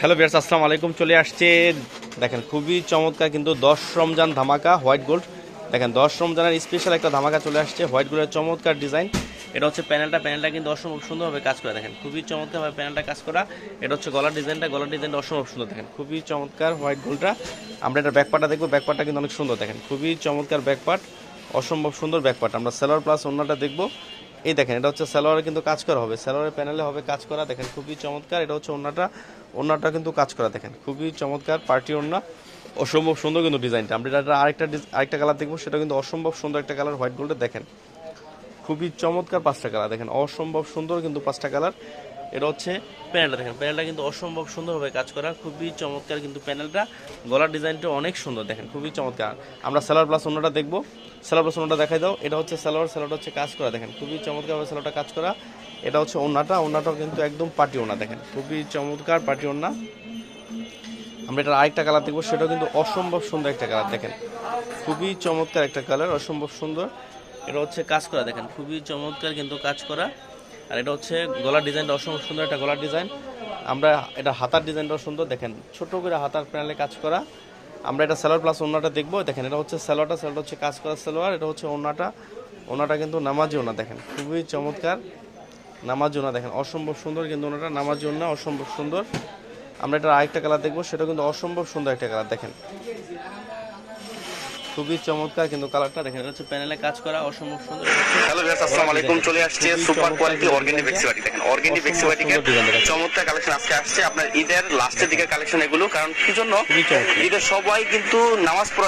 Hello বিয়ার্স আসসালামু আলাইকুম। চলে আসছে, দেখেন, খুবই চমৎকার কিন্তু দশ রমজান ধামাকা, হোয়াইট গোল্ড। দেখেন, দশ রমজানের স্পেশাল একটা ধামাকা চলে আসছে, হোয়াইট গোল্ডের চমৎকার ডিজাইন এটা হচ্ছে প্যানেলটা প্যানেলটা কিন্তু অসম্ভব সুন্দরভাবে কাজ করা। দেখেন, খুবই চমৎকারভাবে প্যানেলটা কাজ করা। এটা হচ্ছে গলার ডিজাইনটা গলার ডিজাইনটা অসম্ভব সুন্দর। দেখেন, খুবই চমৎকার হোয়াইট গোল্ডটা। আমরা এটা ব্যাকপার্টটা দেখব ব্যাকপার্টটা কিন্তু অনেক সুন্দর। দেখেন, খুবই চমৎকার ব্যাকপার্ট অসম্ভব সুন্দর ব্যাকপার্ট আমরা সেলার প্লাস অন্যটা দেখব। এই দেখেন, এটা হচ্ছে স্যালোয়ারে কিন্তু কাজ করা হবে। স্যালোয়ারের প্যানেলে হবে কাজ করা। দেখেন, খুবই চমৎকার। এটা হচ্ছে ওনাটা ওনাটা কিন্তু কাজ করা, দেখেন। খুবই চমৎকার পার্টি ওনা অসম্ভব সুন্দর কিন্তু ডিজাইনটা। আমরা এটা আরেকটা আরেকটা কালার দেখব। সেটা কিন্তু অসম্ভব সুন্দর একটা কালার, হোয়াইট গোল্ডের। দেখেন, খুবই চমৎকার পাঁচটা কালার। দেখেন, অসম্ভব সুন্দর কিন্তু পাঁচটা কালার। এটা হচ্ছে প্যানেলটা দেখেন। প্যানেলটা কিন্তু অসম্ভব সুন্দরভাবে কাজ করা, খুবই চমৎকার কিন্তু প্যানেলটা। গলার ডিজাইনটা অনেক সুন্দর দেখেন, খুবই চমৎকার। আমরা সেলার প্লাস অন্যটা দেখব। সেলার প্লাস অন্যটা দেখাই দাও। এটা হচ্ছে সেলোয়ার সেলোয়ারটা হচ্ছে কাজ করা, দেখেন। খুবই চমৎকারভাবে সেলোয়ারটা কাজ করা। এটা হচ্ছে ওন্নাটা। ওন্নাটাও কিন্তু একদম পার্টি ওনা দেখেন। খুবই চমৎকার পার্টি ওন্না। আমরা এটার আরেকটা কালার দেখব। সেটাও কিন্তু অসম্ভব সুন্দর একটা কালার, দেখেন। খুবই চমৎকার একটা কালার, অসম্ভব সুন্দর। এটা হচ্ছে কাজ করা, দেখেন। খুবই চমৎকার কিন্তু কাজ করা। আর এটা হচ্ছে গলার ডিজাইনটা অসম্ভব সুন্দর একটা গলার ডিজাইন। আমরা এটা হাতার ডিজাইনটাও সুন্দর, দেখেন, ছোট করে হাতার প্যানেলে কাজ করা। আমরা এটা সালোয়ার প্লাস ওনাটা দেখব, দেখেন, এটা হচ্ছে সালোয়ারটা সালোয়ার হচ্ছে কাজ করা সালোয়ার, এটা হচ্ছে ওনাটা ওনাটা কিন্তু নামাজি ওনা দেখেন, খুবই চমৎকার। নামাজি ওনা দেখেন, অসম্ভব সুন্দর কিন্তু ওনাটা নামাজি ওনা অসম্ভব সুন্দর। আমরা এটা আরেকটা কালার দেখব, সেটা কিন্তু অসম্ভব সুন্দর একটা কালার, দেখেন। খুবই চমৎকার কিন্তু কালারটা দেখেন এটা হচ্ছে প্যানেলে কাজ করা অসম্ভব সুন্দর। হ্যালো ভিউয়ার্স আসসালামু আলাইকুম চলে আসছে সুপার কোয়ালিটি অর্গানিক বেক্সি বাটি দেখেন। অর্গানিক বেক্সি বাটি সুন্দর চমৎকার কালেকশন আজকে আসছে আপনার ঈদের লাস্টের দিকে কালেকশন এগুলো কারণ কি জন্য? ঈদের সবাই কিন্তু নামাজ